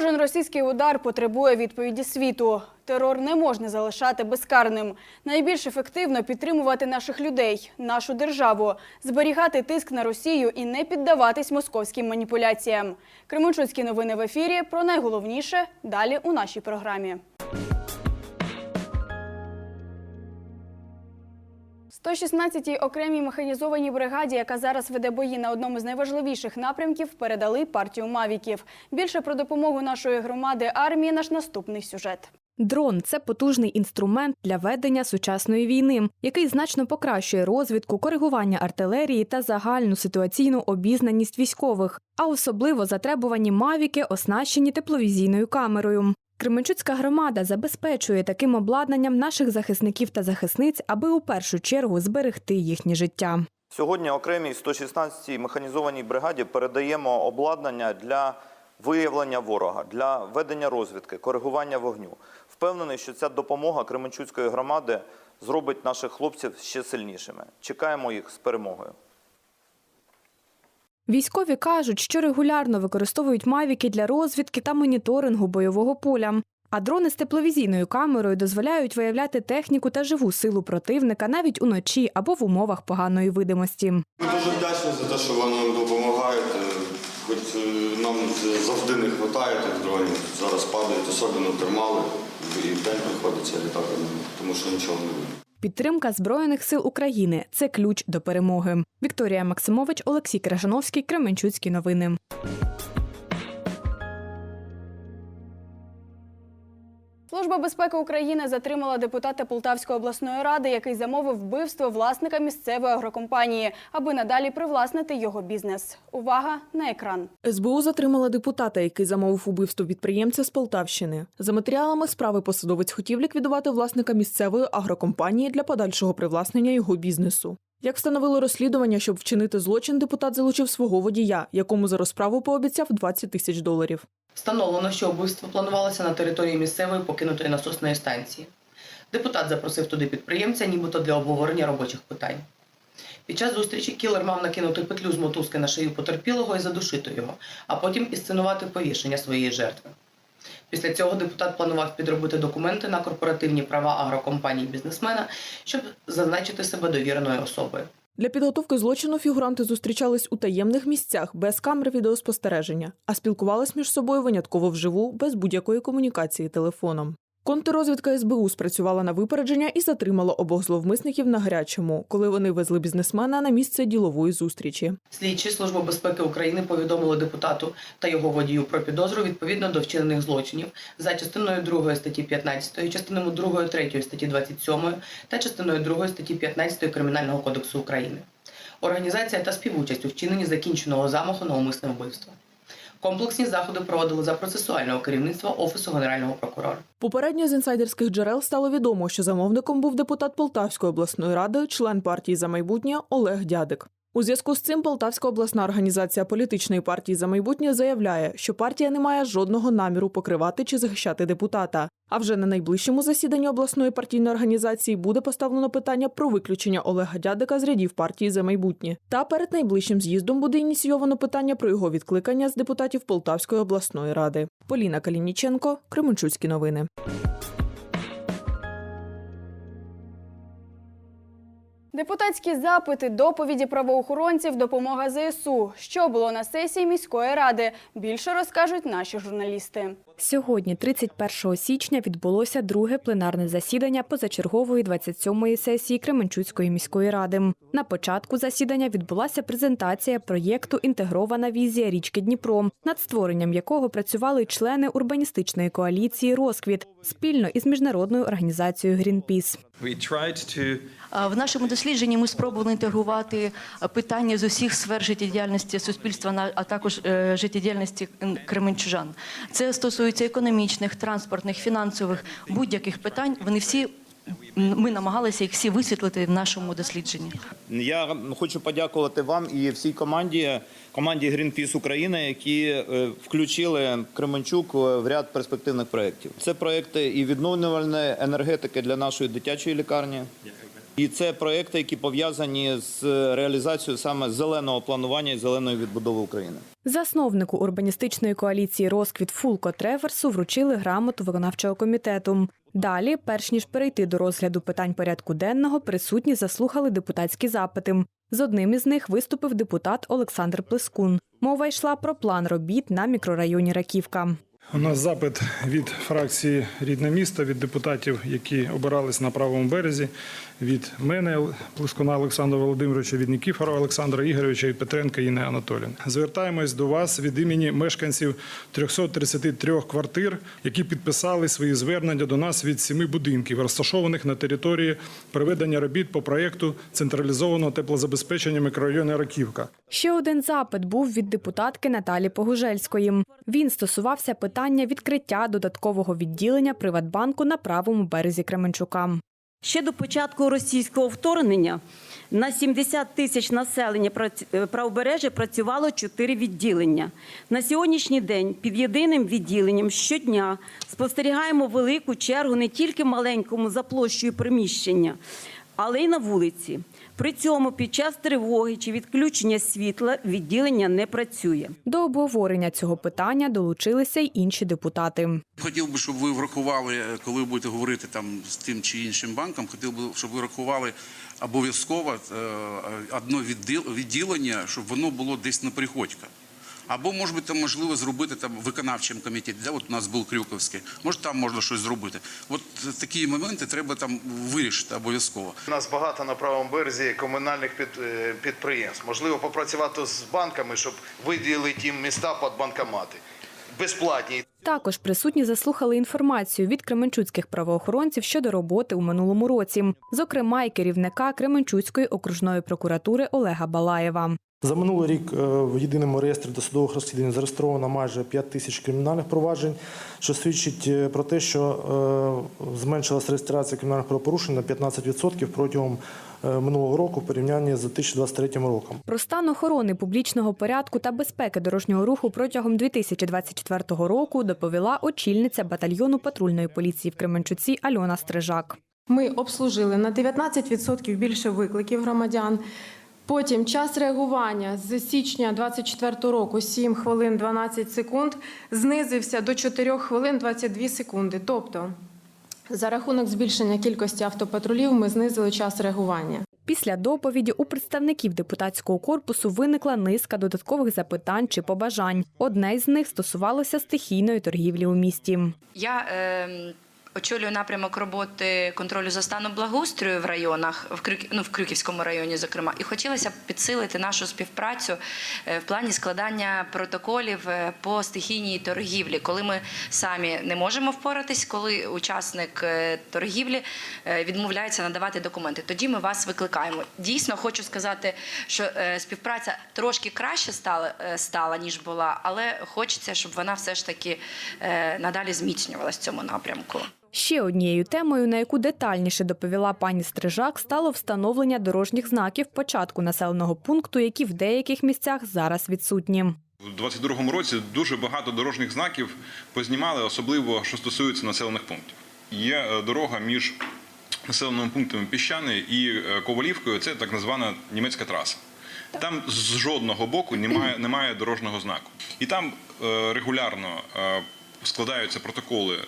Кожен російський удар потребує відповіді світу. Терор не можна залишати безкарним. Найбільш ефективно підтримувати наших людей, нашу державу, зберігати тиск на Росію і не піддаватись московським маніпуляціям. Кременчуцькі новини в ефірі про найголовніше далі у нашій програмі. 116-й окремій механізованій бригаді, яка зараз веде бої на одному з найважливіших напрямків, передали партію мавіків. Більше про допомогу нашої громади армії наш наступний сюжет. Дрон це потужний інструмент для ведення сучасної війни, який значно покращує розвідку, коригування артилерії та загальну ситуаційну обізнаність військових, а особливо затребувані мавіки, оснащені тепловізійною камерою. Кременчуцька громада забезпечує таким обладнанням наших захисників та захисниць, аби у першу чергу зберегти їхнє життя. Сьогодні окремій 116-й механізованій бригаді передаємо обладнання для виявлення ворога, для ведення розвідки, коригування вогню. Впевнений, що ця допомога Кременчуцької громади зробить наших хлопців ще сильнішими. Чекаємо їх з перемогою. Військові кажуть, що регулярно використовують мавіки для розвідки та моніторингу бойового поля. А дрони з тепловізійною камерою дозволяють виявляти техніку та живу силу противника навіть уночі або в умовах поганої видимості. Ми дуже вдячні за те, що ви нам допомагаєте. Хоч е, нам завжди не вистачає тих дронів. Зараз падають, особливо термали, і в день приходиться тому що нічого не буде. Підтримка збройних сил України це ключ до перемоги. Вікторія Максимович, Олексій Крашановський, Кременчуцькі новини. Служба безпеки України затримала депутата Полтавської обласної ради, який замовив вбивство власника місцевої агрокомпанії, аби надалі привласнити його бізнес. Увага на екран. СБУ затримала депутата, який замовив убивство підприємця з Полтавщини. За матеріалами справи посадовець хотів ліквідувати власника місцевої агрокомпанії для подальшого привласнення його бізнесу. Як встановило розслідування, щоб вчинити злочин, депутат залучив свого водія, якому за розправу пообіцяв 20 тисяч доларів. Встановлено, що вбивство планувалося на території місцевої покинутої насосної станції. Депутат запросив туди підприємця, нібито для обговорення робочих питань. Під час зустрічі кілер мав накинути петлю з мотузки на шию потерпілого і задушити його, а потім ісценувати повішення своєї жертви. Після цього депутат планував підробити документи на корпоративні права агрокомпанії бізнесмена, щоб зазначити себе довіреною особою. Для підготовки злочину фігуранти зустрічались у таємних місцях без камер відеоспостереження, а спілкувались між собою винятково вживу без будь-якої комунікації телефоном. Контррозвідка СБУ спрацювала на випередження і затримала обох зловмисників на гарячому, коли вони везли бізнесмена на місце ділової зустрічі. Слідчі Служби безпеки України повідомили депутату та його водію про підозру відповідно до вчинених злочинів за частиною 2 статті 15, частиною 2 3 статті 27 та частиною 2 статті 15 Кримінального кодексу України. Організація та співучасть у вчиненні закінченого замаху на умисне вбивство. Комплексні заходи проводили за процесуального керівництва Офісу Генерального прокурора. Попередньо з інсайдерських джерел стало відомо, що замовником був депутат Полтавської обласної ради, член партії за майбутнє Олег Дядик. У зв'язку з цим Полтавська обласна організація політичної партії за майбутнє заявляє, що партія не має жодного наміру покривати чи захищати депутата. А вже на найближчому засіданні обласної партійної організації буде поставлено питання про виключення Олега Дядика з рядів партії за майбутнє. Та перед найближчим з'їздом буде ініційовано питання про його відкликання з депутатів Полтавської обласної ради. Поліна Калініченко, Кременчуцькі новини. Депутатські запити, доповіді правоохоронців, допомога ЗСУ. Що було на сесії міської ради? Більше розкажуть наші журналісти. Сьогодні, 31 січня, відбулося друге пленарне засідання позачергової 27-ї сесії Кременчуцької міської ради. На початку засідання відбулася презентація проєкту Інтегрована візія річки Дніпро, над створенням якого працювали члени урбаністичної коаліції Розквіт спільно із міжнародною організацією А В нашому дослідженні ми спробували інтегрувати питання з усіх сфер життєдіяльності суспільства, на- а також е, життєдіяльності кременчужан. Це стосується економічних, транспортних, фінансових будь-яких питань. Вони всі ми намагалися їх всі висвітлити в нашому дослідженні. Я хочу подякувати вам і всій команді, команді Greenpeace Україна, які е, включили Кременчук в ряд перспективних проєктів. Це проєкти і відновлювальної енергетики для нашої дитячої лікарні, І це проекти, які пов'язані з реалізацією саме зеленого планування і зеленої відбудови України. Засновнику урбаністичної коаліції Розквіт Фулко Треверсу вручили грамоту виконавчого комітету. Далі, перш ніж перейти до розгляду питань порядку денного, присутні заслухали депутатські запити. З одним із них виступив депутат Олександр Плескун. Мова йшла про план робіт на мікрорайоні Раківка. У нас запит від фракції Рідне місто, від депутатів, які обирались на правому березі, від мене, Плескуна Олександра Володимировича, від Нікіфора Олександра Ігоровича і Петренка Інни Анатоліївни. Звертаємось до вас від імені мешканців 333 квартир, які підписали свої звернення до нас від семи будинків, розташованих на території проведення робіт по проєкту централізованого теплозабезпечення мікрорайону Раківка. Ще один запит був від депутатки Наталі Погужельської. Він стосувався питання відкриття додаткового відділення Приватбанку на правому березі Кременчука. Ще до початку російського вторгнення на 70 тисяч населення е, правобережжя працювало 4 відділення. На сьогоднішній день під єдиним відділенням щодня спостерігаємо велику чергу не тільки маленькому за площею приміщення, але й на вулиці. При цьому під час тривоги чи відключення світла відділення не працює. До обговорення цього питання долучилися й інші депутати. Хотів би, щоб ви врахували, е, коли ви будете говорити там з тим чи іншим банком, хотів би, щоб ви врахували обов'язково е, одне відділення, щоб воно було десь на Приходька. Або, може бути, там можливо зробити там виконавчим комітеті. Де от у нас був Крюковський, може там можна щось зробити. От такі моменти треба там вирішити обов'язково. У нас багато на правому березі комунальних під, е, підприємств. Можливо, попрацювати з банками, щоб виділити їм міста під банкомати. Безплатні. Також присутні заслухали інформацію від кременчуцьких правоохоронців щодо роботи у минулому році, зокрема й керівника Кременчуцької окружної прокуратури Олега Балаєва. За минулий рік е, в єдиному реєстрі досудових розслідувань зареєстровано майже 5 тисяч кримінальних проваджень, що свідчить е, про те, що е, зменшилась реєстрація кримінальних правопорушень на 15% протягом минулого року в порівнянні з 2023 роком. Про стан охорони публічного порядку та безпеки дорожнього руху протягом 2024 року доповіла очільниця батальйону патрульної поліції в Кременчуці Альона Стрижак. Ми обслужили на 19% більше викликів громадян. Потім час реагування з січня 2024 року 7 хвилин 12 секунд знизився до 4 хвилин 22 секунди. Тобто, за рахунок збільшення кількості автопатрулів ми знизили час реагування. Після доповіді у представників депутатського корпусу виникла низка додаткових запитань чи побажань. Одне з них стосувалося стихійної торгівлі у місті. Я е, очолюю напрямок роботи контролю за станом благоустрою в районах, в Крюк, ну, в Крюківському районі, зокрема, і хотілося б підсилити нашу співпрацю е, в плані складання протоколів е, по стихійній торгівлі, коли ми самі не можемо впоратись, коли учасник е, торгівлі відмовляється надавати документи. Тоді ми вас викликаємо. Дійсно, хочу сказати, що співпраця трошки краще стала, стала ніж була, але хочеться, щоб вона все ж таки надалі зміцнювалась в цьому напрямку. Ще однією темою, на яку детальніше доповіла пані Стрижак, стало встановлення дорожніх знаків початку населеного пункту, які в деяких місцях зараз відсутні. У 22-му році дуже багато дорожніх знаків познімали, особливо що стосується населених пунктів. Є е, дорога між населеними пунктами Піщани і е, Ковалівкою. Це так звана німецька траса. Там з жодного боку немає, немає дорожнього знаку. І там е, регулярно складаються протоколи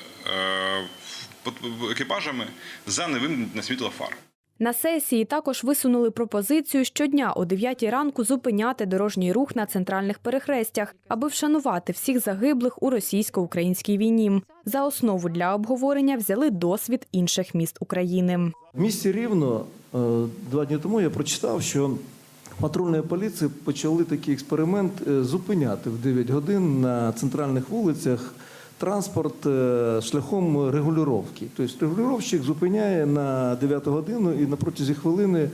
екіпажами за невимкнення світла фар. На сесії також висунули пропозицію щодня о 9 ранку зупиняти дорожній рух на центральних перехрестях, аби вшанувати всіх загиблих у російсько-українській війні. За основу для обговорення взяли досвід інших міст України. В місті Рівно е, два дні тому я прочитав, що патрульної поліції почали такий експеримент е, зупиняти в 9 годин на центральних вулицях транспорт е, шляхом регулювання. Тобто регулювальщик зупиняє на 9 годину і на протязі хвилини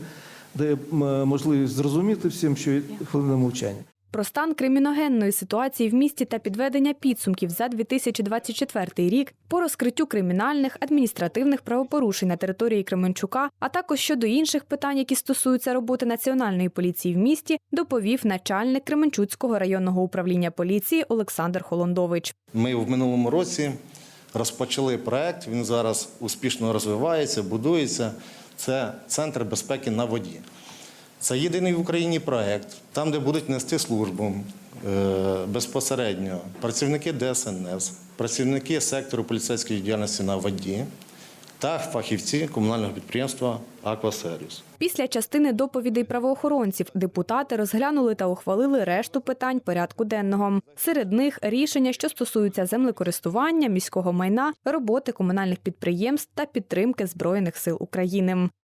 дає можливість зрозуміти всім, що хвилина мовчання. Про стан криміногенної ситуації в місті та підведення підсумків за 2024 рік по розкриттю кримінальних адміністративних правопорушень на території Кременчука, а також щодо інших питань, які стосуються роботи національної поліції в місті, доповів начальник Кременчуцького районного управління поліції Олександр Холондович. Ми в минулому році розпочали проект. Він зараз успішно розвивається, будується. це Центр безпеки на воді. Це єдиний в Україні проект, там, де будуть нести службу е, безпосередньо працівники ДСНС, працівники сектору поліцейської діяльності на воді та фахівці комунального підприємства Аквасервіс. Після частини доповідей правоохоронців депутати розглянули та ухвалили решту питань порядку денного. Серед них рішення, що стосуються землекористування, міського майна, роботи комунальних підприємств та підтримки збройних сил України.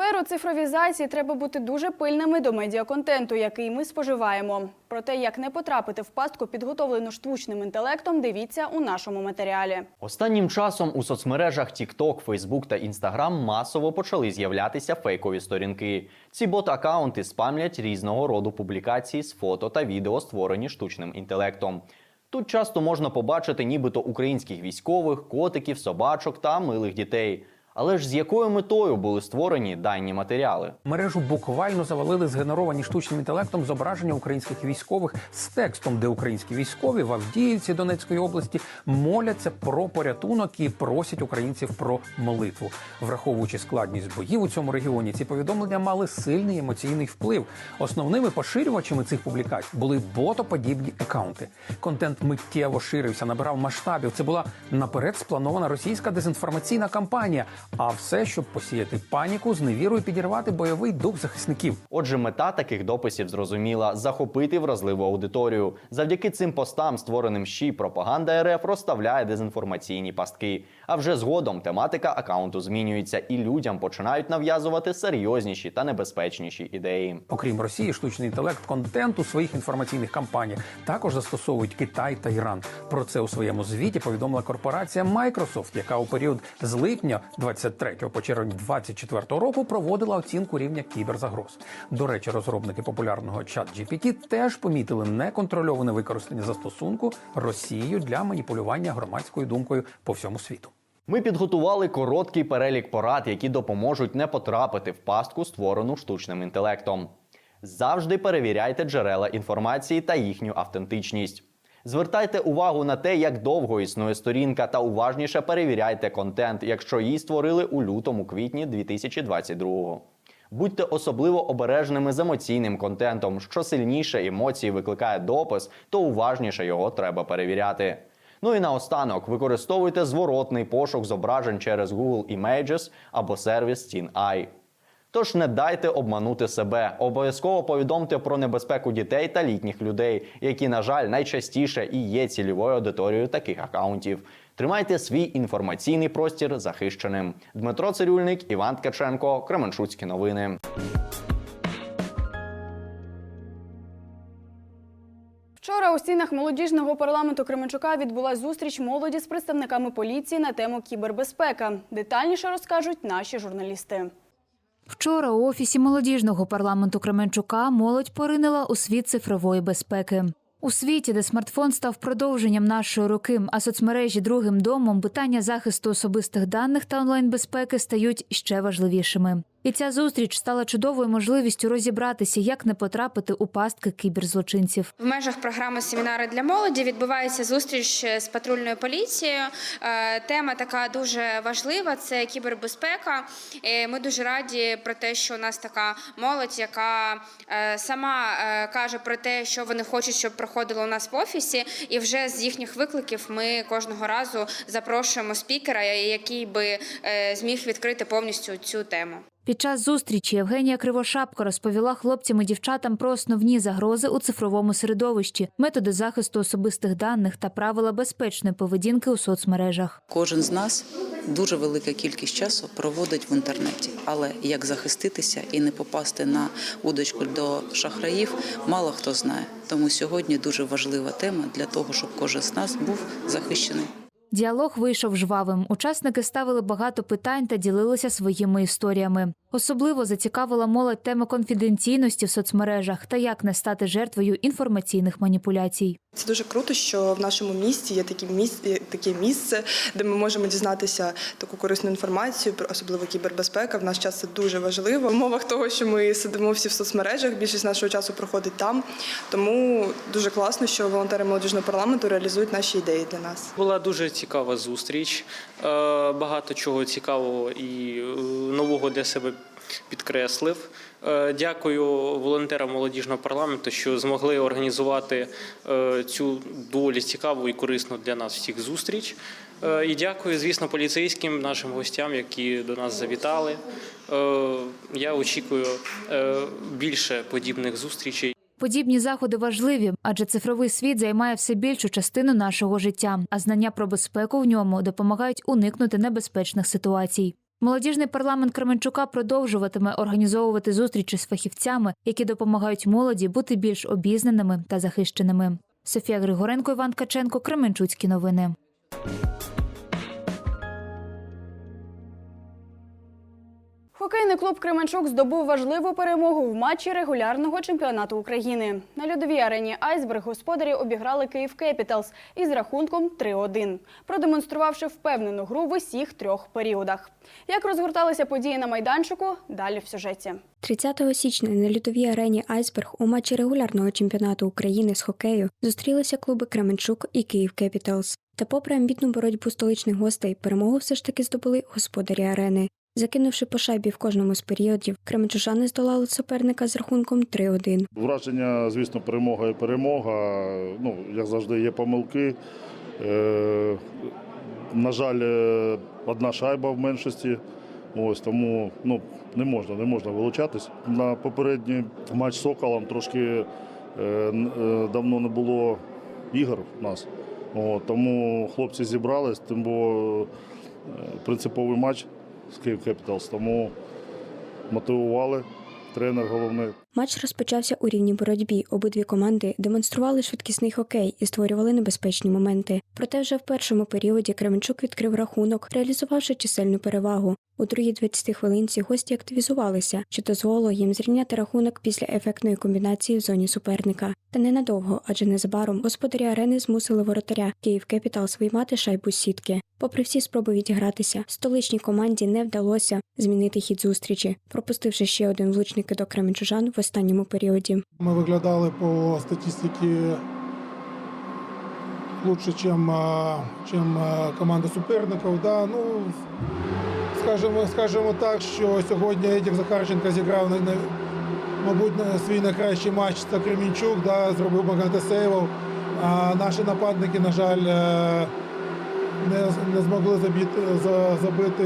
В еру цифровізації треба бути дуже пильними до медіаконтенту, який ми споживаємо. Про те, як не потрапити в пастку, підготовлену штучним інтелектом, дивіться у нашому матеріалі. Останнім часом у соцмережах TikTok, Facebook та Instagram масово почали з'являтися фейкові сторінки. Ці бот-акаунти спамлять різного роду публікації з фото та відео, створені штучним інтелектом. Тут часто можна побачити нібито українських військових, котиків, собачок та милих дітей. Але ж з якою метою були створені дані матеріали? Мережу буквально завалили згенеровані штучним інтелектом зображення українських військових з текстом, де українські військові в Авдіївці Донецької області моляться про порятунок і просять українців про молитву. Враховуючи складність боїв у цьому регіоні, ці повідомлення мали сильний емоційний вплив. Основними поширювачами цих публікацій були ботоподібні акаунти. Контент миттєво ширився, набирав масштабів. Це була наперед спланована російська дезінформаційна кампанія. А все, щоб посіяти паніку, зневіру і підірвати бойовий дух захисників. Отже, мета таких дописів зрозуміла захопити вразливу аудиторію. Завдяки цим постам, створеним щі, пропаганда РФ розставляє дезінформаційні пастки. А вже згодом тематика акаунту змінюється, і людям починають нав'язувати серйозніші та небезпечніші ідеї. Окрім Росії, штучний інтелект контент у своїх інформаційних кампаніях також застосовують Китай та Іран. Про це у своєму звіті повідомила корпорація Microsoft, яка у період з липня 23 по червень 24 року проводила оцінку рівня кіберзагроз. До речі, розробники популярного чат GPT теж помітили неконтрольоване використання застосунку Росією для маніпулювання громадською думкою по всьому світу. Ми підготували короткий перелік порад, які допоможуть не потрапити в пастку, створену штучним інтелектом. Завжди перевіряйте джерела інформації та їхню автентичність. Звертайте увагу на те, як довго існує сторінка, та уважніше перевіряйте контент, якщо її створили у лютому-квітні 2022-го. Будьте особливо обережними з емоційним контентом. Що сильніше емоції викликає допис, то уважніше його треба перевіряти. Ну і наостанок використовуйте зворотний пошук зображень через Google Images або сервіс TinEye. Тож не дайте обманути себе. Обов'язково повідомте про небезпеку дітей та літніх людей, які, на жаль, найчастіше і є цільовою аудиторією таких акаунтів. Тримайте свій інформаційний простір захищеним. Дмитро Цирюльник, Іван Ткаченко, Кременчуцькі новини. Вчора у стінах молодіжного парламенту Кременчука відбулася зустріч молоді з представниками поліції на тему кібербезпека. Детальніше розкажуть наші журналісти. Вчора у офісі молодіжного парламенту Кременчука молодь поринила у світ цифрової безпеки. У світі, де смартфон став продовженням нашої руки, а соцмережі другим домом, питання захисту особистих даних та онлайн-безпеки стають ще важливішими. І ця зустріч стала чудовою можливістю розібратися, як не потрапити у пастки кіберзлочинців. В межах програми семінари для молоді відбувається зустріч з патрульною поліцією. Е, Тема така дуже важлива це кібербезпека. Ми дуже раді про те, що у нас така молодь, яка е, сама е, каже про те, що вони хочуть, щоб проходило у нас в офісі, і вже з їхніх викликів ми кожного разу запрошуємо спікера, який би зміг відкрити повністю цю тему. Під час зустрічі Євгенія Кривошапко розповіла хлопцям і дівчатам про основні загрози у цифровому середовищі, методи захисту особистих даних та правила безпечної поведінки у соцмережах. Кожен з нас дуже велика кількість часу проводить в інтернеті, але як захиститися і не попасти на удочку до шахраїв, мало хто знає. Тому сьогодні дуже важлива тема для того, щоб кожен з нас був захищений. Діалог вийшов жвавим. Учасники ставили багато питань та ділилися своїми історіями. Особливо зацікавила молодь тема конфіденційності в соцмережах та як не стати жертвою інформаційних маніпуляцій. Це дуже круто, що в нашому місті є такі місце, таке місце, де ми можемо дізнатися таку корисну інформацію, про особливо кібербезпека. В наш час це дуже важливо. В умовах того, що ми сидимо всі в соцмережах, більшість нашого часу проходить там. Тому дуже класно, що волонтери молодіжного парламенту реалізують наші ідеї для нас. Була дуже цікава зустріч. Е, Багато чого цікавого і е, нового для себе підкреслив. Е, Дякую волонтерам молодіжного парламенту, що змогли організувати е, цю доволі цікаву і корисну для нас всіх зустріч. Е, І дякую, звісно, поліцейським нашим гостям, які до нас завітали. Я очікую більше подібних зустрічей. Подібні заходи важливі, адже цифровий світ займає все більшу частину нашого життя, а знання про безпеку в ньому допомагають уникнути небезпечних ситуацій. Молодіжний парламент Кременчука продовжуватиме організовувати зустрічі з фахівцями, які допомагають молоді бути більш обізнаними та захищеними. Софія Григоренко, Іван Каченко, Кременчуцькі новини. Хокейний клуб Кременчук здобув важливу перемогу в матчі регулярного чемпіонату України. На льодовій арені Айсберг господарі обіграли Київ Кепіталс із рахунком 3-1, продемонструвавши впевнену гру в усіх трьох періодах. Як розгорталися події на майданчику? Далі в сюжеті. 30 січня на льодовій арені Айсберг у матчі регулярного чемпіонату України з хокею зустрілися клуби Кременчук і Київ Кепіталс. Та, попри амбітну боротьбу столичних гостей, перемогу все ж таки здобули господарі арени. Закинувши по шайбі в кожному з періодів, кременчужани здолали суперника з рахунком 3-1. Враження, звісно, перемога і перемога. Ну, як завжди, є помилки. Е, на жаль, е, одна шайба в меншості. Ось тому ну, не можна, не можна вилучатись. На попередній матч з Соколом трошки е, е, давно не було ігор у нас. От, тому хлопці зібрались, тим бо е, принциповий матч з Київ Кепіталс, тому мотивували. Тренер головний. Матч розпочався у рівній боротьбі. Обидві команди демонстрували швидкісний хокей і створювали небезпечні моменти. Проте вже в першому періоді Кременчук відкрив рахунок, реалізувавши чисельну перевагу. У другій 20 хвилинці гості активізувалися, що дозволило їм зрівняти рахунок після ефектної комбінації в зоні суперника. Та ненадовго, адже незабаром господарі арени змусили воротаря Київ Кепіталс виймати шайбу сітки. Попри всі спроби відігратися, столичній команді не вдалося змінити хід зустрічі, пропустивши ще один влучний кидок кременчужан останньому періоді. Мы выглядали по статистике лучше, чем, а, команда суперників. Да, ну, скажімо, скажімо так, що сьогодні Едік Захарченко зіграв, на- мабуть, свій найкращий матч це Кремінчук, да, зробив багато сейвів. А наші нападники, на жаль, е, не, не змогли забити, за- забити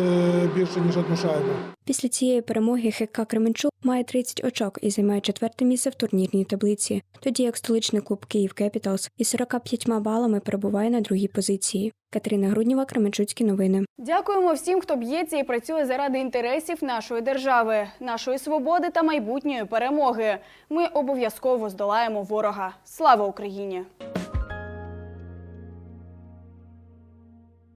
більше, ніж одну шайбу. Після цієї перемоги ХК Кременчук має 30 очок і займає четверте місце в турнірній таблиці, тоді як столичний клуб Київ Кепіталс із 45 балами перебуває на другій позиції. Катерина Грудніва, Кременчуцькі новини. Дякуємо всім, хто б'ється і працює заради інтересів нашої держави, нашої свободи та майбутньої перемоги. Ми обов'язково здолаємо ворога. Слава Україні!